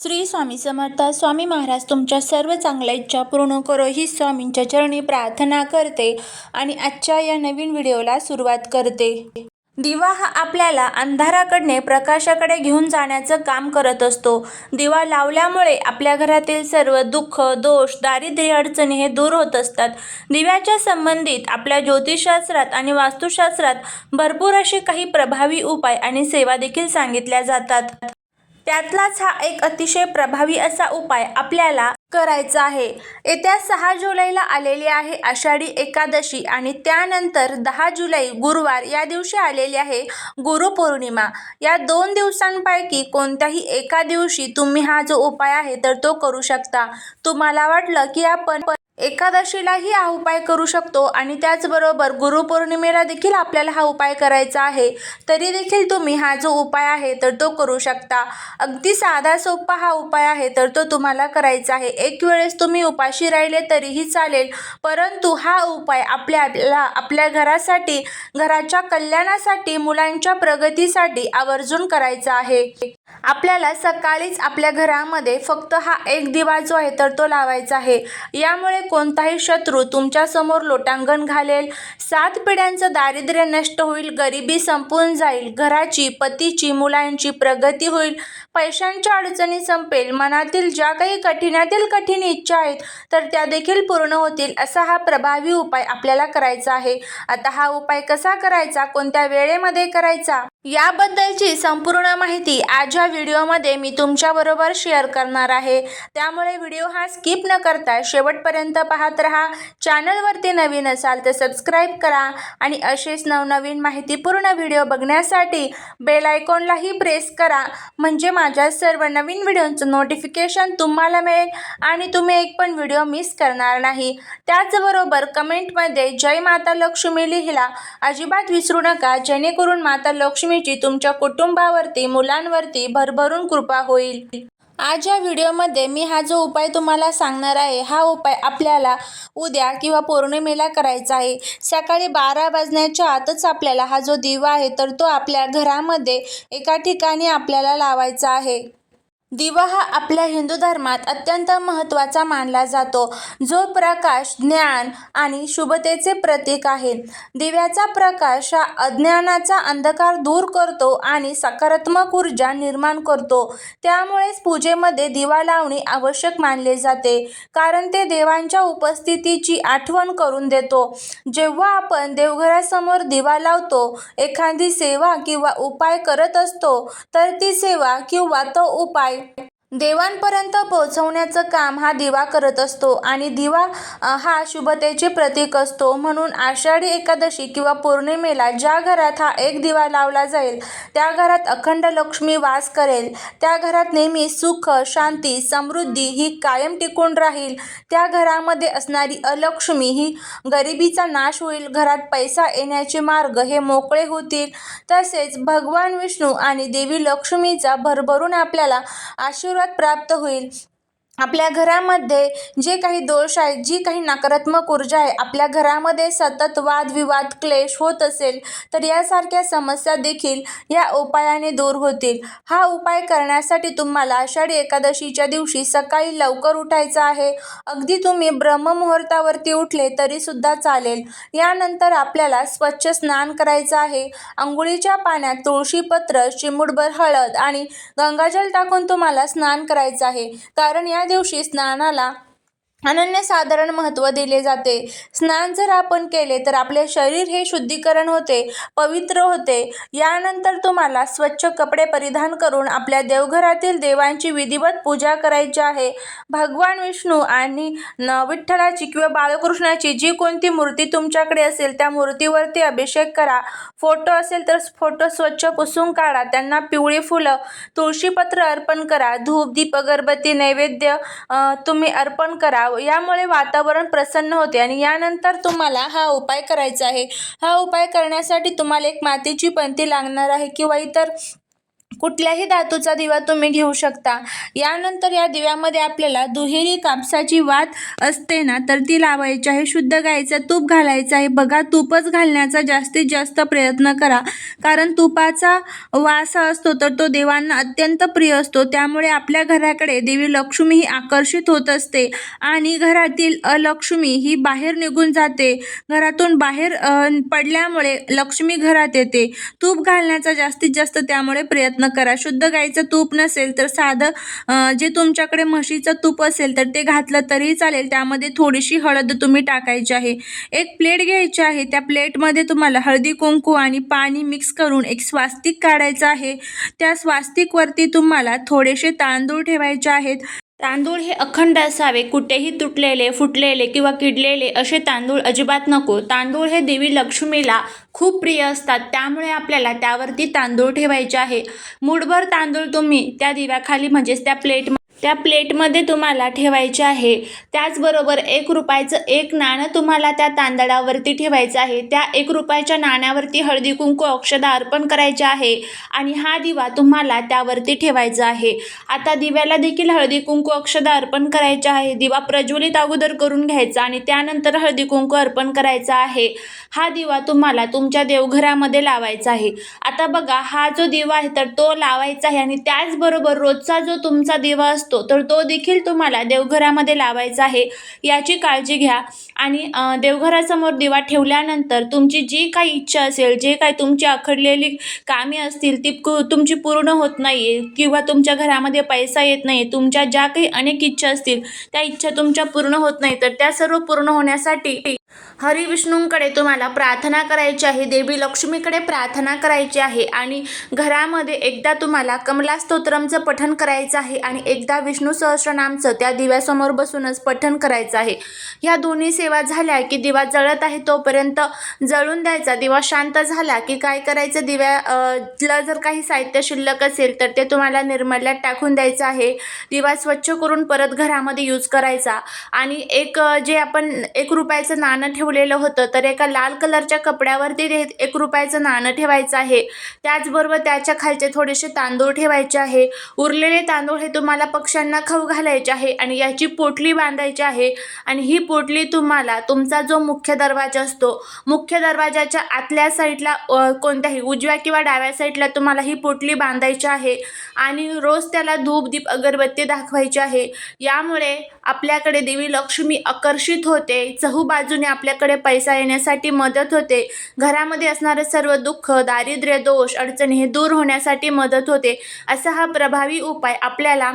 श्री स्वामी समर्थ स्वामी महाराज तुमच्या सर्व चांगल्या इच्छा पूर्ण करो ही स्वामींच्या चरणी प्रार्थना करते आणि आजच्या या नवीन व्हिडिओला सुरुवात करते. दिवा हा आपल्याला अंधाराकडने प्रकाशाकडे घेऊन जाण्याचं काम करत असतो. दिवा लावल्यामुळे आपल्या घरातील सर्व दुःख दोष दारिद्र्य अडचणी हे दूर होत असतात. दिव्याच्या संबंधित आपल्या ज्योतिषशास्त्रात आणि वास्तुशास्त्रात भरपूर असे काही प्रभावी उपाय आणि सेवा देखील सांगितल्या जातात. त्यातलाच हा एक अतिशय प्रभावी असा उपाय आपल्याला करायचा आहे. येत्या सहा जुलैला आलेली आहे आषाढी एकादशी आणि त्यानंतर दहा जुलै गुरुवार या दिवशी आलेली आहे गुरुपौर्णिमा या दोन दिवसांपैकी कोणत्याही एका दिवशी तुम्ही हा जो उपाय आहे तर तो करू शकता. तुम्हाला वाटलं की आपण एकादशीलाही हा उपाय करू शकतो आणि त्याचबरोबर गुरुपौर्णिमेला देखील आपल्याला हा उपाय करायचा आहे. तरी देखील तुम्ही हा जो उपाय आहे तर तो करू शकता. अगदी साधा सोपा हा उपाय आहे तर तो तुम्हाला करायचा आहे. एक वेळेस तुम्ही उपाशी राहिले तरीही चालेल परंतु हा उपाय आपल्याला आपल्या घरासाठी घराच्या कल्याणासाठी मुलांच्या प्रगतीसाठी आवर्जून करायचा आहे. आपल्याला सकाळीच आपल्या घरामध्ये फक्त हा एक दिवा जो आहे तर तो लावायचा आहे. यामुळे कोणताही शत्रू तुमच्यासमोर लोटांगण घालेल. सात पिढ्यांचं दारिद्र्य नष्ट होईल गरिबी संपून जाईल घराची पतीची मुलांची प्रगती होईल. पैशांच्या अडचणी संपेल मनातील ज्या काही कठीणातील कठीण इच्छा आहेत तर त्या देखील पूर्ण होतील असा हा प्रभावी उपाय आपल्याला करायचा आहे. आता हा उपाय कसा करायचा? कोणत्या वेळेमध्ये करायचा? याबद्दलची संपूर्ण माहिती आज या व्हिडिओमध्ये मी तुमच्याबरोबर शेअर करणार आहे. त्यामुळे व्हिडिओ हा स्किप न करता शेवटपर्यंत पाहत राहा. चॅनलवरती नवीन असाल तर सबस्क्राईब करा आणि असेच नवनवीन माहितीपूर्ण व्हिडिओ बघण्यासाठी बेल आयकॉनलाही प्रेस करा. म्हणजे माझ्या सर्व नवीन व्हिडिओंचं नोटिफिकेशन तुम्हाला मिळेल आणि तुम्ही एक पण व्हिडिओ मिस करणार नाही. त्याचबरोबर कमेंटमध्ये जय माता लक्ष्मी लिहिला. अजिबात विसरू नका जेणेकरून माता लक्ष्मी लक्ष्मीची तुमच्या कुटुंबावरती मुलांवरती भरभरून कृपा होईल. आज या व्हिडिओमध्ये मी हा जो उपाय तुम्हाला सांगणार आहे हा उपाय आपल्याला उद्या किंवा पौर्णिमेला करायचा आहे. सकाळी बारा वाजण्याच्या आतच आपल्याला हा जो दिवा आहे तर तो आपल्या घरामध्ये एका ठिकाणी आपल्याला लावायचा आहे. दिवा हा आपल्या हिंदू धर्मात अत्यंत महत्त्वाचा मानला जातो. जो प्रकाश ज्ञान आणि शुभतेचे प्रतीक आहे. दिव्याचा प्रकाश हा अज्ञानाचा अंधकार दूर करतो आणि सकारात्मक ऊर्जा निर्माण करतो. त्यामुळेच पूजेमध्ये दिवा लावणे आवश्यक मानले जाते. कारण ते देवांच्या उपस्थितीची आठवण करून देतो. जेव्हा आपण देवघरासमोर दिवा लावतो एखादी सेवा किंवा उपाय करत असतो तर ती सेवा किंवा तो उपाय Bye. देवांपर्यंत पोहोचवण्याचं काम हा दिवा करत असतो आणि दिवा हा शुभतेचे प्रतीक असतो. म्हणून आषाढी एकादशी किंवा पौर्णिमेला ज्या घरात हा एक दिवा लावला जाईल त्या घरात अखंड लक्ष्मी वास करेल. त्या घरात नेहमी सुख शांती समृद्धी ही कायम टिकून राहील. त्या घरामध्ये असणारी अलक्ष्मी ही गरिबीचा नाश होईल. घरात पैसा येण्याचे मार्ग हे मोकळे होतील. तसेच भगवान विष्णू आणि देवी लक्ष्मीचा भरभरून आपल्याला आशीर्वाद प्राप्त होईल. आपल्या घरामध्ये जे काही दोष आहेत जी काही नकारात्मक ऊर्जा आहे आपल्या घरामध्ये सतत वादविवाद क्लेश होत असेल तर यासारख्या समस्या देखील या उपायाने दूर होतील. हा उपाय करण्यासाठी तुम्हाला आषाढी एकादशीच्या दिवशी सकाळी लवकर उठायचं आहे. अगदी तुम्ही ब्रह्ममुहूर्तावरती उठले तरीसुद्धा चालेल. यानंतर आपल्याला स्वच्छ स्नान करायचं आहे. आंघोळीच्या पाण्यात तुळशीपत्र चिमूटभर हळद आणि गंगाजल टाकून तुम्हाला स्नान करायचं आहे. कारण या दिवशी स्नानाला अनन्यसाधारण महत्त्व दिले जाते. स्नान जर आपण केले तर आपले शरीर हे शुद्धीकरण होते पवित्र होते. यानंतर तुम्हाला स्वच्छ कपडे परिधान करून आपल्या देवघरातील देवांची विधिवत पूजा करायची आहे. भगवान विष्णू आणि न विठ्ठलाची किंवा बाळकृष्णाची जी कोणती मूर्ती तुमच्याकडे असेल त्या मूर्तीवरती अभिषेक करा. फोटो असेल तर फोटो स्वच्छ पुसून काढा. त्यांना पिवळी फुलं तुळशीपत्र अर्पण करा. धूप दीप अगरबत्ती नैवेद्य तुम्ही अर्पण करा. यामुळे वातावरण प्रसन्न होते. आणि यानंतर तुम्हाला हा उपाय करायचा आहे. हा उपाय करण्यासाठी तुम्हाला एक मातीची पणती लागणार आहे किंवा इतर कुठल्याही धातूचा दिवा तुम्ही घेऊ शकता. यानंतर या दिव्यामध्ये आपल्याला दुहेरी कापसाची वात असते ना तर ती लावायची आहे शुद्ध गायीचं तूप घालायचं आहे. बघा तूपच घालण्याचा जास्तीत जास्त प्रयत्न करा. कारण तुपाचा वास असतो तर तो देवांना अत्यंत प्रिय असतो. त्यामुळे आपल्या घराकडे देवी लक्ष्मी ही आकर्षित होत असते आणि घरातील अलक्ष्मी ही बाहेर निघून जाते. घरातून बाहेर पडल्यामुळे लक्ष्मी घरात येते. तूप घालण्याचा जास्तीत जास्त त्यामुळे प्रयत्न करा. शुद्ध गाईचं तूप नसेल तर साधं जे तुमच्याकडे म्हशीचं तूप असेल तर ते घातलं तरीही चालेल. त्यामध्ये थोडीशी हळद तुम्ही टाकायची आहे. एक प्लेट घ्यायची आहे. त्या प्लेटमध्ये तुम्हाला हळदी कुंकू आणि पाणी मिक्स करून एक स्वास्तिक काढायचं आहे. त्या स्वास्तिकवरती तुम्हाला थोडेसे तांदूळ ठेवायचे आहेत. तांदूळ हे अखंड असावे कुठेही तुटलेले फुटलेले किंवा किडलेले असे तांदूळ अजिबात नको. तांदूळ हे देवी लक्ष्मीला खूप प्रिय असतात त्यामुळे आपल्याला त्यावरती तांदूळ ठेवायचे आहे. मूठभर तांदूळ तुम्ही त्या दिव्याखाली म्हणजेच त्या प्लेट त्या प्लेटमध्ये तुम्हाला ठेवायचे आहे. त्याचबरोबर एक रुपयाचं एक नाणं तुम्हाला त्या तांदळावरती ठेवायचं आहे. त्या एक रुपयाच्या नाण्यावरती हळदी कुंकू अक्षदा अर्पण करायचे आहे आणि हा दिवा तुम्हाला त्यावरती ठेवायचा आहे. आता दिव्याला देखील हळदी कुंकू अक्षदा अर्पण करायचे आहे. दिवा प्रज्वलित अगोदर करून घ्यायचा आणि त्यानंतर हळदी कुंकू अर्पण करायचा आहे. हा दिवा तुम्हाला तुमच्या देवघरामध्ये लावायचा आहे. आता बघा हा जो दिवा आहे तर तो लावायचा आहे आणि त्याचबरोबर रोजचा जो तुमचा दिवा असतो तर तो देखील तुम्हाला देवघरामध्ये लावायचा आहे. याची काळजी घ्या. आणि देवघरासमोर दिवा ठेवल्यानंतर तुमची जी काही इच्छा असेल जे काही तुमची अखडलेली कामे असतील ती कु तुमची पूर्ण होत नाही आहे किंवा तुमच्या घरामध्ये पैसा येत नाही तुमच्या ज्या काही अनेक इच्छा असतील त्या इच्छा तुमच्या पूर्ण होत नाही तर त्या सर्व पूर्ण होण्यासाठी हरिविष्णूंकडे तुम्हाला प्रार्थना करायची आहे देवी लक्ष्मीकडे प्रार्थना करायची आहे आणि घरामध्ये एकदा तुम्हाला कमला स्तोत्रमचं पठण करायचं आहे आणि एकदा विष्णू सहस्रनामचं त्या दिव्यासमोर बसूनच पठण करायचं आहे. ह्या दोन्ही सेवा झाल्या की दिवा जळत आहे तोपर्यंत जळून द्यायचा. दिवा शांत झाला की काय करायचं? दिव्या जर काही साहित्य शिल्लक असेल तर ते तुम्हाला निर्मल्यात टाकून द्यायचं आहे. दिवा स्वच्छ करून परत घरामध्ये यूज करायचा. आणि एक जे आपण एक रुपयाचं नाणं ठेवलेलं होतं. तर एका लाल कलरच्या कपड्यावरती एक रुपयाचं नाणं ठेवायचं आहे. त्याचबरोबर त्याच्या खालचे थोडेसे तांदूळ ठेवायचे आहे. उरलेले तांदूळ हे तुम्हाला पक्ष्यांना खाऊ घालायचे आहे आणि याची पोटली बांधायची आहे. आणि ही पोटली तुम्हाला तुमचा जो मुख्य दरवाजा असतो मुख्य दरवाजाच्या आतल्या साईडला कोणत्याही उजव्या किंवा डाव्या साईडला तुम्हाला ही पोटली बांधायची आहे. आणि रोज त्याला धूप दीप अगरबत्ती दाखवायची आहे. यामुळे आपल्याकडे देवी लक्ष्मी आकर्षित होते. चहू बाजूने आपल्या आपल्याकडे पैसा येण्यासाठी मदत होते. घरामध्ये असणारे सर्व दुःख दारिद्र्य दोष अडचणी हे दूर होण्यासाठी मदत होते. असा हा प्रभावी उपाय आपल्याला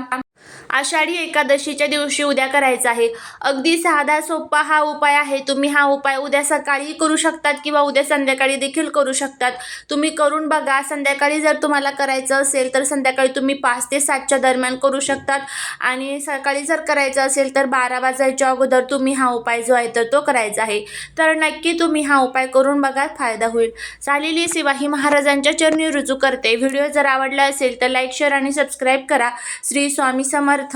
आषाढी एकादशीच्या दिवशी उद्या करायचा आहे. अगदी साधा सोपा हा उपाय आहे. तुम्ही हा उपाय उद्या सकाळी करू शकतात किंवा उद्या संध्याकाळी देखील करू शकतात. तुम्ही करून बघा संध्याकाळी जर तुम्हाला करायचं असेल तर संध्याकाळी तुम्ही पाच ते सातच्या दरम्यान करू शकतात. आणि सकाळी जर करायचं असेल तर बारा वाजायच्या अगोदर तुम्ही हा उपाय जो आहे तर तो करायचा आहे. तर नक्की तुम्ही हा उपाय करून बघा फायदा होईल. चालेली सेवा ही महाराजांच्या चरणी रुजू करते. व्हिडिओ जर आवडला असेल तर लाईक शेअर आणि सबस्क्राईब करा. श्री स्वामी समर्थ